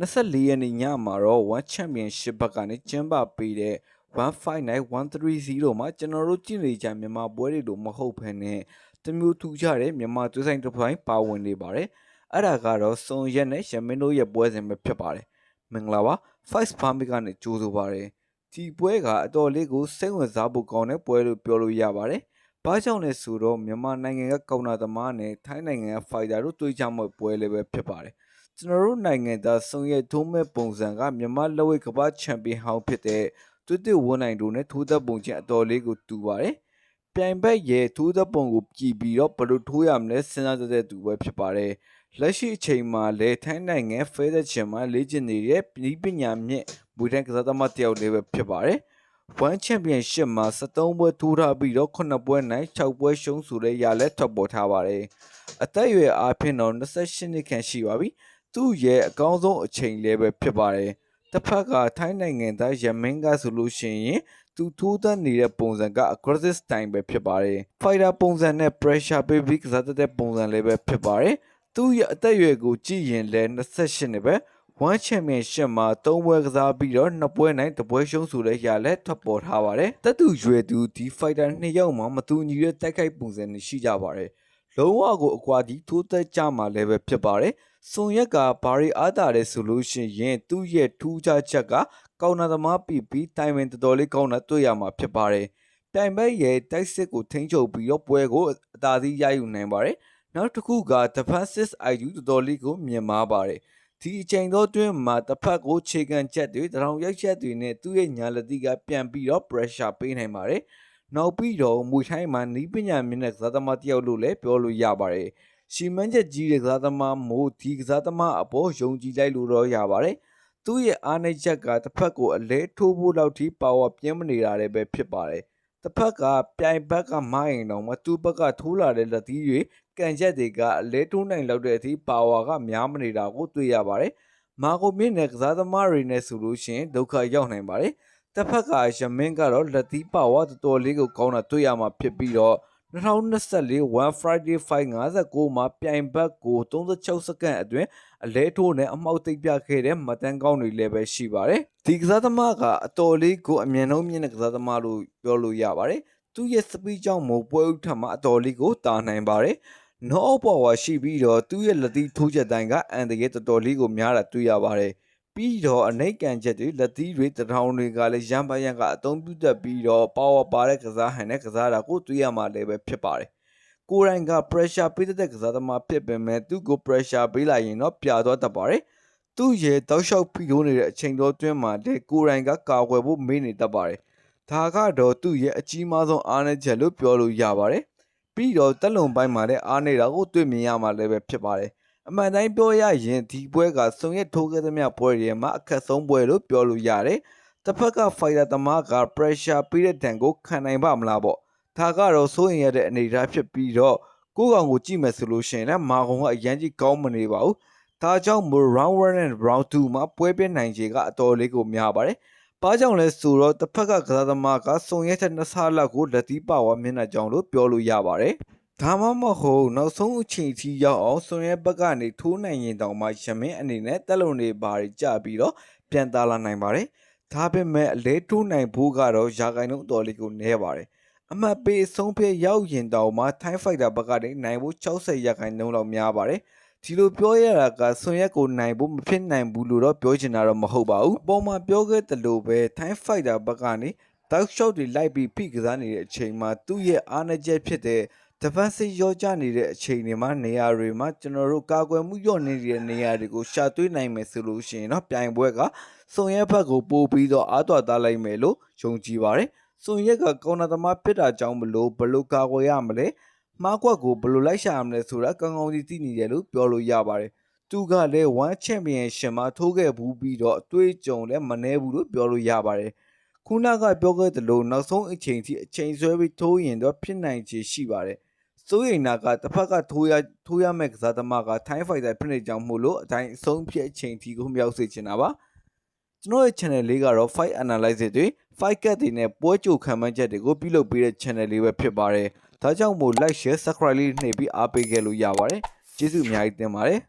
24ရက်နေ့ညမှာတော့ One Championship ဘက်ကနေကျင်းပပေးတဲ့159130မှာကျွန်တော်တို့ကြည့်နေကြမြန်မာပွဲတွေလို့မဟုတ်ဘဲနဲ့တမျိုးထူးခြားတဲ့မြန်မာသွေးဆိုင်တစ်ပိုင်းပါဝင်နေပါတယ်အဲ့ဒါကတော့စွန်ရက်နဲ့ရမင်းတို့ရဲ့ပွဲစဉ်ပဲဖြစ်ပါတယ်မင်္ဂလာပါ Five Farming ကနေကြိုးဆိုပါတယ်ဒီပွဲကအတော်လေးကိုစိတ်ဝင်စားဖို့ကောင်းတဲ့ပွဲလို့ပြောလို့ရပါတယ် ဘာကြောင့်လဲဆိုတော့မြန်မာနိုင်ငံကကောင်နာသမားနဲ့ထိုင်းနိုင်ငံကဖိုက်တာတို့တွေ့ကြမဲ့ပွဲလေးပဲဖြစ်ပါတယ်ကျွန်တော်တို့နိုင်ငံသားစုံရဲ့ထုံးမဲ့ပုံစံကမြန်မာလက်ဝဲကမ္ဘာချန်ပီယံဟောင်းဖြစ်တဲ့တွတ်တွဝန်နိုင်တို့နဲ့ထိုးသက်ပုံချင်းအတော်လေးကိုတူပါတယ်ပြိုင်ဘက်ရဲ့ထိုးသက်ပုံကိုကြည့်ပြီးတော့ဘယ်လိုထိုးရမလဲစဉ်းစားတဲ့သူပဲဖြစ်ပါတယ်လက်ရှိအချိန်မှာလည်းထိုင်းနိုင်ငံဖဲသက်ချင်မှာလေ့ကျင့်နေတဲ့ပြည်ပညာမြင့်မွေတိုင်းကစားသမားတယောက်လေးပဲဖြစ်ပါတယ် One Championship မှာ73ပွဲထိုးထားပြီးတော့9ပွဲနိုင်6ပွဲရှုံးဆိုတဲ့ရလက်ထွက်ပေါ်ထားပါတယ်။အသက်အရွယ်အားဖြင့်တော့28နှစ်ခန့်ရှိပါပြီ။သူ့ရဲ့အကောင်းဆုံးအချိန်လေးပဲဖြစ်ပါတယ်။တစ်ဖက်ကထိုင်းနိုင်ငံသားယမင်းကဆိုလို့ရှိရင်သူထိုးသတ်နေတဲ့ပုံစံက aggressive style ပဲဖြစ်ပါတယ်။ fighter ပုံစံနဲ့ pressure ပေးပြီးကစားတတ်တဲ့ပုံစံလေးပဲဖြစ်ပါတယ်။သူ့ရဲ့အသက်အရွယ်ကိုကြည့်ရင်လည်း28နှစ်ပဲ One Championship မှာ၃ပွဲကစားပြီးတော့2ပွဲနိုင်1ပွဲရှုံးဆိုတဲ့ရလက်ထွက်ပေါ်ထားပါတယ်။တက်သူရွယ်သူဒီ fighter နှစ်ယောက်မှာမတူညီတဲ့တိုက်ခိုက်ပုံစံတွေရှိကြပါတယ်။လုံးဝကိုအကွာဒီထိုးသက်ကြမှာလည်းပဲဖြစ်ပါတယ်။စွန်ရက်ကဘာရီအားတာလဲဆိုလို့ရှိရင်သူ့ရဲ့ထူးခြားချက်ကကောင်းနာသမားပြီးပြီးတိုင်ပင်တော်တော်လေးကောင်းတာတွေ့ရမှာဖြစ်ပါတယ်။တိုင်ဘက်ရဲ့တိုက်စစ်ကိုထိန်းချုပ်ပြီးတော့ပွဲကိုအသာစီးရယူနိုင်ပါတယ်။နောက်တစ်ခုက defensive IQ တော်တော်လေးကိုမြင်မာပါတယ်။ ဒီအချိန်တော့တွင်းမှာတစ်ဖက်ကိုခြေကန်ချက်တွေတရောင်ရိုက်ချက်တွေနဲ့သူ့ရဲ့ညာလက်သီးကပြန်ပြီးတော့ pressure ပေးနိုင်ပါတယ်။နောက်ပြီးတော့မွေထိုင်းမှာနီးပညာမြင့်တဲ့ကစားသမားတစ်ယောက်လို့လည်းပြောလို့ရပါတယ်။ရှီမန်းချက်ကြီးတဲ့ကစားသမားမို့ဒီကစားသမားအပေါ်ယုံကြည်လိုက်လို့တော့ရပါတယ်။သူ့ရဲ့အားနည်းချက်ကတစ်ဖက်ကိုအလဲထိုးဖို့လောက်ထိ power ပြင်းမနေတာလည်းပဲဖြစ်ပါတယ်။ တစ်ဖက်ကပြိုင်ဘက်ကမိုင်းတော့မသူ့ဘက်ကထိုးလာတဲ့လက်သီးတွေကန်ချက်တွေကအလဲထိုးနိုင်လောက်တဲ့အထိ power ကများမနေတာကိုတွေ့ရပါတယ်။မာကိုမြင့်နဲ့ကစားသမားတွေနဲ့ဆိုလို့ရှိရင်ဒုက္ခရောက်နိုင်ပါတယ်။တစ်ဖက်ကရမင်းကတော့လက်သီး power တော်တော်လေးကိုကောင်းတာတွေ့ရမှာဖြစ်ပြီးတော့ 2024 One Friday Fight 59မှာပြိုင်ဘက်ကို36စက္ကန့်အတွင်းအလဲထိုးနဲ့အမှောက်သိပ်ပြခဲ့တဲ့မတန်းကောင်းတွေလည်းပဲရှိပါတယ်။ဒီကစားသမားကအတော်လေးကိုအမြင်လုံးမြင့်တဲ့ကစားသမားလို့ပြောလို့ရပါတယ်။သူ့ရဲ့စပီးကြောင့်မို့ပွဲဥထမှာအတော်လေးကိုတာနိုင်ပါတယ်။ no power ရှိပြီးတော့သူ့ရဲ့လက်သီးထိုးချက်တိုင်းကအန်တရဲ့တော်တော်လေးကိုများတာတွေ့ရပါတယ်။ ပြီးတော့အနိုင်ကန်ချက်တွေလက်သီးတွေတထောင်တွေကလည်းရမ်းပရမ်းကအသုံးပြုတတ်ပြီးတော့ power ပါတဲ့ကစားဟန်နဲ့ကစားတာကိုတွေ့ရမှာလည်းပဲဖြစ်ပါတယ်။ကိုရိုင်းက pressure ပေးတဲ့ကစားသမားဖြစ်ပေမဲ့သူ့ကို pressure ပေးလိုက်ရင်တော့ပြာသွားတတ်ပါတယ်။သူ့ရဲ့တောက်လျှောက်ဖိထိုးနေတဲ့အချိန်တော်တွင်းမှာလေကိုရိုင်းကကာကွယ်ဖို့မေ့နေတတ်ပါတယ်။ဒါကတော့သူ့ရဲ့အကြီးမားဆုံးအားနည်းချက်လို့ပြောလို့ရပါတယ်။ပြီးတော့တက်လုံပိုင်းမှာလည်းအားနေတာကိုတွေ့မြင်ရမှာလည်းပဲဖြစ်ပါတယ်။ အမှန်တိုင်းပြောရရင်ဒီပွဲကစုံရက်ထိုးခဲ့သမျှပွဲတွေမှာအခက်ဆုံးပွဲလို့ပြောလို့ရတယ်။တစ်ဖက်က fighter သမားက pressure ပေးတဲ့တန်ကိုခံနိုင်ပါမလားပေါ့။ဒါကတော့စိုးရင်ရတဲ့အနေအထားဖြစ်ပြီးတော့ကိုယ့်ကောင်ကိုကြည့်မယ်ဆိုလို့ရှိရင်လည်းမာကုံကအရန်ကြီးကောင်းမနေပါဘူး။ဒါကြောင့်မို့ round 1 and round 2မှာပွဲပြနိုင်ခြေကအတော်လေးကိုများပါတယ်။ဘာကြောင့်လဲဆိုတော့တစ်ဖက်ကကစားသမားကစုံရက်တဲ့နှစ်ဆလောက်ကိုလက်သီးပါဝါမျက်နှာကြောင်လို့ပြောလို့ရပါတယ်။ ဒါမှမဟုတ်နောက်ဆုံးအချိန်ထိရောက်အောင်စွန်ရဲဘက်ကနေထိုးနိုင်ရင်တောင်မှရမင်းအနေနဲ့တက်လုံနေပါရီကြပြီးတော့ပြန်သားလာနိုင်ပါတယ်။ဒါပေမဲ့အလဲထိုးနိုင်ဖို့ကတော့ရာဂိုင်နှုန်းအတော်လေးကိုနည်းပါတယ်။အမှတ်ပေးအဆုံးဖြတ်ရောက်ရင်တောင်မှ Time Fighter ဘက်ကနေနိုင်ဖို့60ရာခိုင်နှုန်းလောက်များပါတယ်။ဒီလိုပြောရတာကဆွန်ရက်ကိုနိုင်ဖို့မဖြစ်နိုင်ဘူးလို့တော့ပြောချင်တာတော့မဟုတ်ပါဘူး။အပေါ်မှာပြောခဲ့သလိုပဲ Time Fighter ဘက်ကနေတောက်ရှော့တွေလိုက်ပြီးဖိကစားနေတဲ့အချိန်မှာသူ့ရဲ့အားနည်းချက်ဖြစ်တဲ့ defensive ရောကြနေတဲ့အချိန်တွေမှာနေရာတွေမှာကျွန်တော်တို့ကာကွယ်မှုညော့နေတဲ့နေရာတွေကိုရှာသွေးနိုင်မယ်ဆိုလို့ရှိရင်တော့ပြိုင်ပွဲကစုံရက်ဘက်ကိုပို့ပြီးတော့အားတော်သားလိုက်မယ်လို့ယုံကြည်ပါတယ်။စုံရက်ကကောင်းနာသမားဖြစ်တာကြောင့်မလို့ဘယ်လိုကာကွယ်ရမလဲ။မှားကွက်ကိုဘယ်လိုလိုက်ရှာရမလဲဆိုတာကောင်းကောင်းကြီးသိနေတယ်လို့ပြောလို့ရပါတယ်။သူကလည်း one championship မှာထိုးခဲ့ဘူးပြီးတော့အတွေ့အကြုံလည်းမနှဲဘူးလို့ပြောလို့ရပါတယ်။ခုနကပြောခဲ့သလိုနောက်ဆုံးအချိန်ထိအချိန်ဆွဲပြီးထိုးရင်တော့ဖြစ်နိုင်ခြေရှိပါတယ်။ စိုးရိမ်တာကတစ်ဖက်ကထိုးရထိုးရမဲ့ကစားသမားက time fighter ဖြစ်နေကြောင်းမို့လို့အတိုင်းအဆုံးဖြတ်အချိန်ထိကိုမြောက်စေချင်တာပါကျွန်တော်ရဲ့ channel လေးကတော့ fight analysis တွေ fight cut တွေနဲ့ပွဲကြိုခံမှန်းချက်တွေကိုပြုလုပ်ပေးတဲ့ channel လေးပဲဖြစ်ပါတယ်ဒါကြောင့်မို့ like share subscribe လေးနှိပ်ပြီးအားပေးခဲ့လို့ရပါတယ်ကျေးဇူးအများကြီးတင်ပါတယ်